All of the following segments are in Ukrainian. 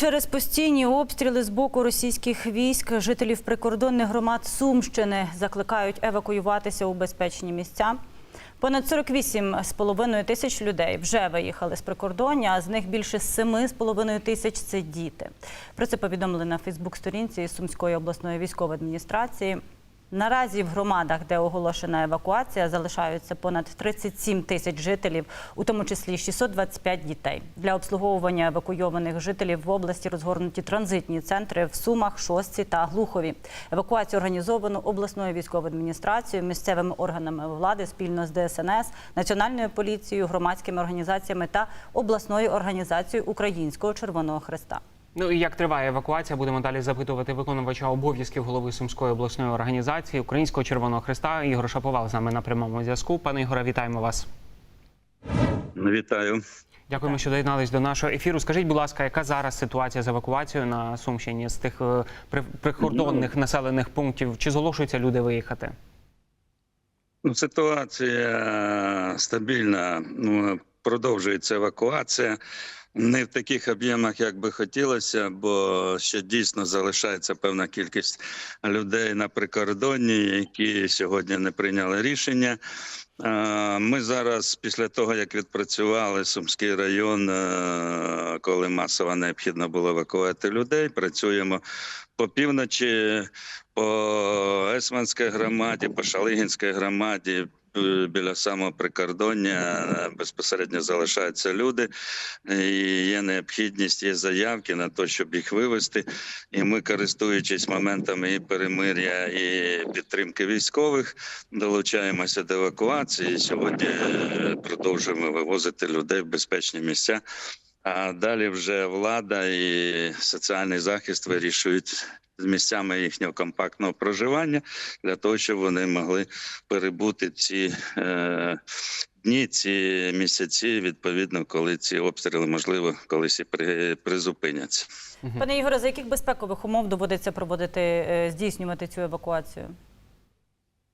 Через постійні обстріли з боку російських військ жителів прикордонних громад Сумщини закликають евакуюватися у безпечні місця. Понад 48,5 тисяч людей вже виїхали з прикордоння, а з них більше 7,5 тисяч це діти. Про це повідомили на Фейсбук-сторінці Сумської обласної військової адміністрації. Наразі в громадах, де оголошена евакуація, залишаються понад 37 тисяч жителів, у тому числі 625 дітей. Для обслуговування евакуйованих жителів в області розгорнуті транзитні центри в Сумах, Шостці та Глухові. Евакуацію організовано обласною військовою адміністрацією, місцевими органами влади спільно з ДСНС, національною поліцією, громадськими організаціями та обласною організацією Українського Червоного Хреста. Ну і як триває евакуація, будемо далі запитувати виконувача обов'язків голови Сумської обласної організації Українського Червоного Христа Ігор Шаповал з нами на прямому зв'язку. Пане Ігоре, вітаємо вас. Вітаю. Дякуємо, що доєднались до нашого ефіру. Скажіть, будь ласка, яка зараз ситуація з евакуацією на Сумщині з тих е, прикордонних населених пунктів? Чи зголошуються люди виїхати? Ну, ситуація стабільна. Ну, продовжується евакуація. Не в таких об'ємах, як би хотілося, бо ще дійсно залишається певна кількість людей на прикордонні, які сьогодні не прийняли рішення. Ми зараз, після того як відпрацювали Сумський район, коли масово необхідно було евакуювати людей, працюємо по півночі, по Есманській громаді, по Шалигінській громаді. Е, Біля самого прикордоння е, безпосередньо залишаються люди, і є необхідність, є заявки на те, щоб їх вивезти. І ми, користуючись моментами і перемир'я, і підтримки військових, долучаємося до евакуації. Сьогодні е, продовжуємо вивозити людей в безпечні місця. А далі вже влада і соціальний захист вирішують з місцями їхнього компактного проживання для того, щоб вони могли перебути ці е, дні, ці місяці, відповідно, коли ці обстріли можливо колись і при, призупиняться. Пане Ігоре, за яких безпекових умов доводиться проводити е, здійснювати цю евакуацію?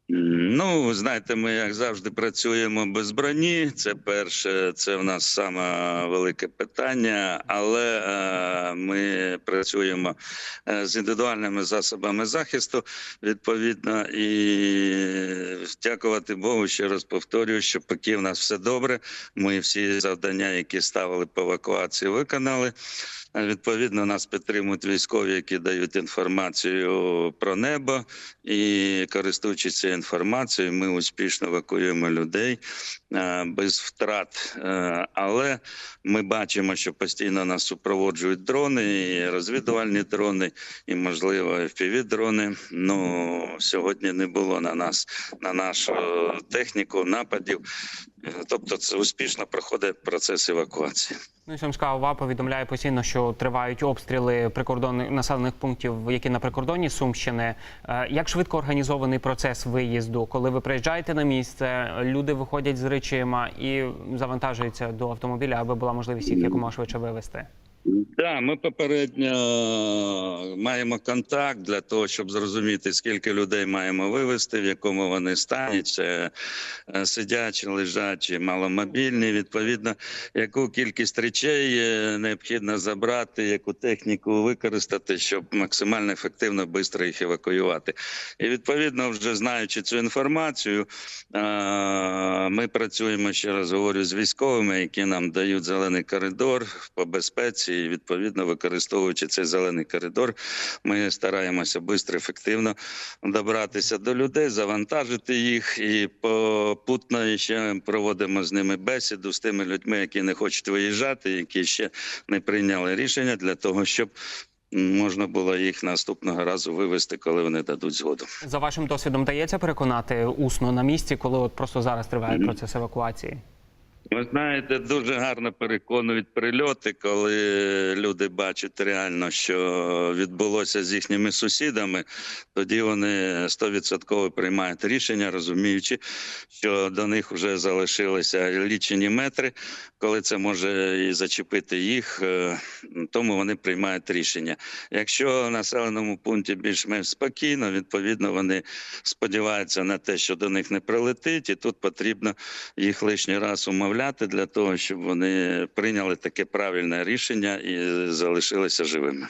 Ну, знаєте, ми як завжди працюємо без броні. Це перше, це в нас саме велике питання, але е, ми працюємо е, з індивідуальними засобами захисту. Відповідно, і дякувати Богу, ще раз повторюю, що поки в нас все добре. Ми всі завдання, які ставили по евакуації, виконали. Відповідно, нас підтримують військові, які дають інформацію про небо, і користуючись цією інформацією, ми успішно евакуюємо людей е, без втрат. Е, Але ми бачимо, що постійно нас супроводжують дрони, і розвідувальні дрони, і можливо fpv дрони. Ну сьогодні не було на нас на нашу техніку нападів. Тобто, це успішно проходить процес евакуації. Ну Сумська ОВА повідомляє постійно, що тривають обстріли прикордонних населених пунктів, які на прикордонні Сумщини. Е, Як швидко організований процес виїзду? Коли ви приїжджаєте на місце, люди виходять з речима і завантажуються до автомобіля, аби була можливість їх якомога швидше вивезти? Так, ми попередньо маємо контакт для того, щоб зрозуміти, скільки людей маємо вивезти, в якому вони стані, це е, сидячі, лежачі, маломобільні. Відповідно, яку кількість речей е, необхідно забрати, яку техніку використати, щоб максимально ефективно швидко їх евакуювати. І відповідно, вже знаючи цю інформацію, е, ми працюємо ще раз говорю з військовими, які нам дають зелений коридор по безпеці. І відповідно, використовуючи цей зелений коридор, ми стараємося швидко, ефективно добратися до людей, завантажити їх і попутно ще проводимо з ними бесіду з тими людьми, які не хочуть виїжджати, які ще не прийняли рішення для того, щоб можна було їх наступного разу вивезти, коли вони дадуть згоду. За вашим досвідом дається переконати усно на місці, коли от просто зараз триває процес евакуації? Ви знаєте, дуже гарно переконують прильоти, коли люди бачать реально, що відбулося з їхніми сусідами. Тоді вони стовідсотково приймають рішення, розуміючи, що до них вже залишилися лічені метри, коли це може і зачепити їх. е, Тому вони приймають рішення. Якщо в населеному пункті більш-менш спокійно, відповідно вони сподіваються на те, що до них не прилетить, і тут потрібно їх лишній раз умовляти розмовляти для того, щоб вони прийняли таке правильне рішення і залишилися живими.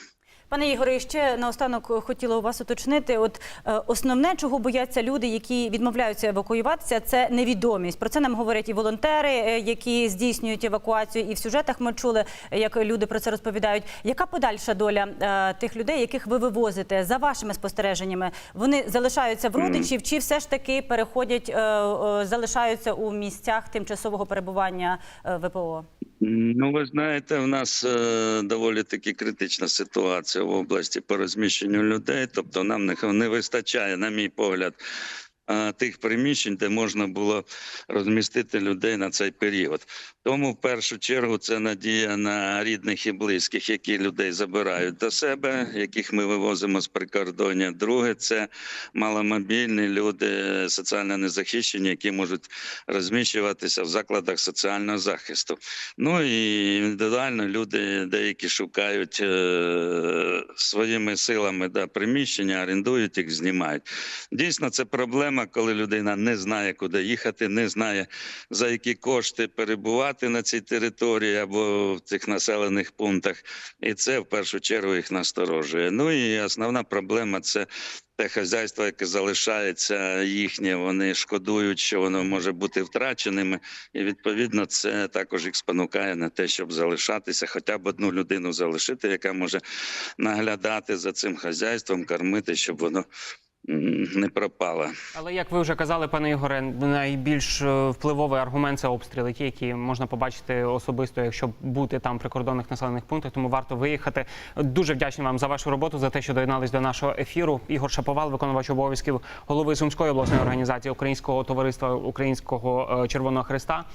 Пане Ігоре, ще наостанок хотіла у вас уточнити. От е, основне, чого бояться люди, які відмовляються евакуюватися, це невідомість. Про це нам говорять і волонтери, е, які здійснюють евакуацію. І в сюжетах ми чули, як люди про це розповідають. Яка подальша доля е, тих людей, яких ви вивозите за вашими спостереженнями? Вони залишаються в родичів, чи все ж таки переходять, залишаються у місцях тимчасового перебування ВПО? Ну, ви знаєте, в нас е, доволі таки критична ситуація в області по розміщенню людей. Тобто, нам не, не вистачає, на мій погляд, тих приміщень, де можна було розмістити людей на цей період. Тому, в першу чергу, це надія на рідних і близьких, які людей забирають до себе, яких ми вивозимо з прикордоння. Друге, це маломобільні люди, соціально незахищені, які можуть розміщуватися в закладах соціального захисту. Ну і індивідуально люди деякі шукають е, своїми силами да, приміщення, орендують їх, знімають. Дійсно, це проблема, коли людина не знає, куди їхати, не знає за які кошти перебувати на цій території або в цих населених пунктах. І це в першу чергу їх насторожує. Ну і основна проблема це. Те хазяйство, яке залишається їхнє, вони шкодують, що воно може бути втраченими, і відповідно це також їх спонукає на те, щоб залишатися, хоча б одну людину залишити, яка може наглядати за цим хазяйством, кормити, щоб воно не пропало. Але як ви вже казали, пане Ігоре, найбільш е, впливовий аргумент це обстріли, ті, які можна побачити особисто, якщо бути там в прикордонних населених пунктах, тому варто виїхати. Дуже вдячний вам за вашу роботу, за те, що доєднались до нашого ефіру. Ігор Шаповал, виконувач обов'язків голови Сумської обласної організації Українського товариства Українського е, Червоного Христа.